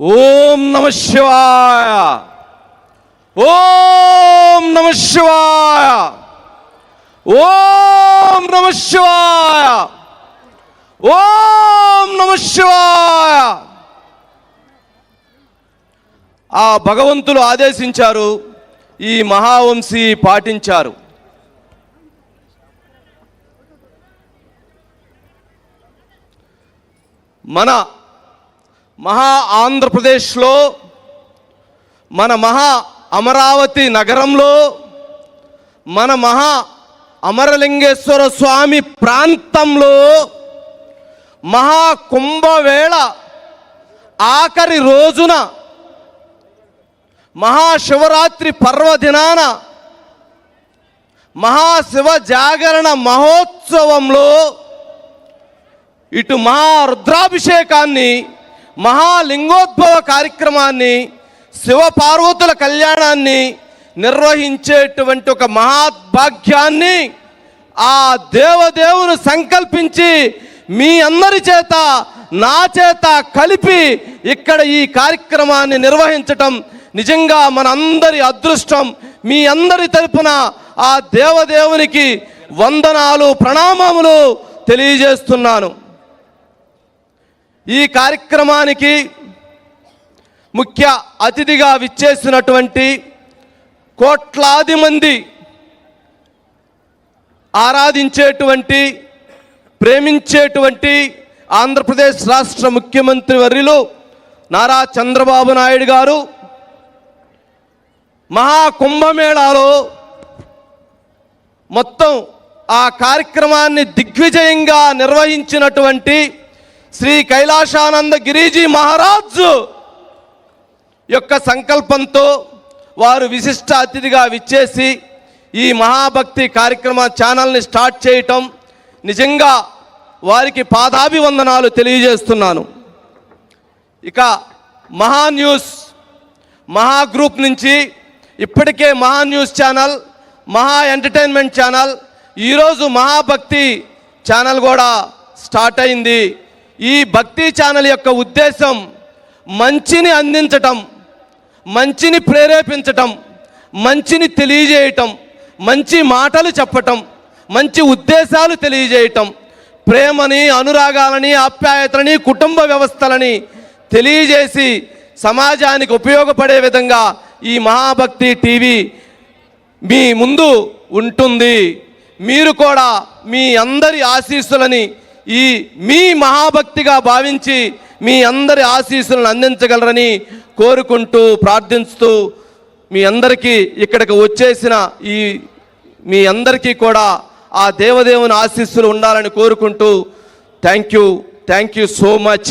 ఓం నమ శివాయ. ఓం నమ శివాయ. ఓం నమ శివాయ. ఓం నమ శివాయ. ఆ భగవంతులు ఆదేశించారు ఈ మహావంశీ పాటించారు. మన మహా ఆంధ్రప్రదేశ్లో మన మహా అమరావతి నగరంలో మన మహా అమరలింగేశ్వర స్వామి ప్రాంతంలో మహా కుంభవేళ ఆఖరి రోజున మహాశివరాత్రి పర్వదినాన మహాశివ జాగరణ మహోత్సవంలో ఇటు మహా రుద్రాభిషేకాన్ని మహాలింగోద్భవ కార్యక్రమాన్ని శివపార్వతుల కళ్యాణాన్ని నిర్వహించేటువంటి ఒక మహాభాగ్యాన్ని ఆ దేవదేవుని సంకల్పించి మీ అందరి చేత నా చేత కలిపి ఇక్కడ ఈ కార్యక్రమాన్ని నిర్వహించటం నిజంగా మన అందరి అదృష్టం. మీ అందరి తరపున ఆ దేవదేవునికి వందనాలు ప్రణామములు తెలియజేస్తున్నాను. ఈ కార్యక్రమానికి ముఖ్య అతిథిగా విచ్చేసినటువంటి కోట్లాది మంది ఆరాధించేటువంటి ప్రేమించేటువంటి ఆంధ్రప్రదేశ్ రాష్ట్ర ముఖ్యమంత్రి వర్యులు నారా చంద్రబాబు నాయుడు గారు. మహాకుంభమేళాలో మొత్తం ఆ కార్యక్రమాన్ని దిగ్విజయంగా నిర్వహించినటువంటి శ్రీ కైలాసానంద గిరిజీ మహారాజు యొక్క సంకల్పంతో వారు విశిష్ట అతిథిగా విచ్చేసి ఈ మహాభక్తి కార్యక్రమ ఛానల్ని స్టార్ట్ చేయటం నిజంగా వారికి పాదాభివందనాలు తెలియజేస్తున్నాను. ఇక మహా న్యూస్ మహా గ్రూప్ నుంచి ఇప్పటికే Maha news channel Maha entertainment channel ఈరోజు మహాభక్తి ఛానల్ కూడా స్టార్ట్ అయింది. ఈ భక్తి ఛానల్ యొక్క ఉద్దేశం మంచిని అందించటం మంచిని ప్రేరేపించటం మంచిని తెలియజేయటం మంచి మాటలు చెప్పటం మంచి ఉద్దేశాలు తెలియజేయటం ప్రేమని అనురాగాలని ఆప్యాయతలని కుటుంబ వ్యవస్థలని తెలియజేసి సమాజానికి ఉపయోగపడే విధంగా ఈ మహాభక్తి టీవీ మీ ముందు ఉంటుంది. మీరు కూడా మీ అందరి ఆశీస్సులని ఈ మీ మహాభక్తిగా భావించి మీ అందరి ఆశీస్సులను అందించగలరని కోరుకుంటూ ప్రార్థిస్తూ మీ అందరికీ ఇక్కడికి వచ్చేసిన ఈ మీ అందరికీ కూడా ఆ దేవదేవుని ఆశీస్సులు ఉండాలని కోరుకుంటూ thank you thank you so much.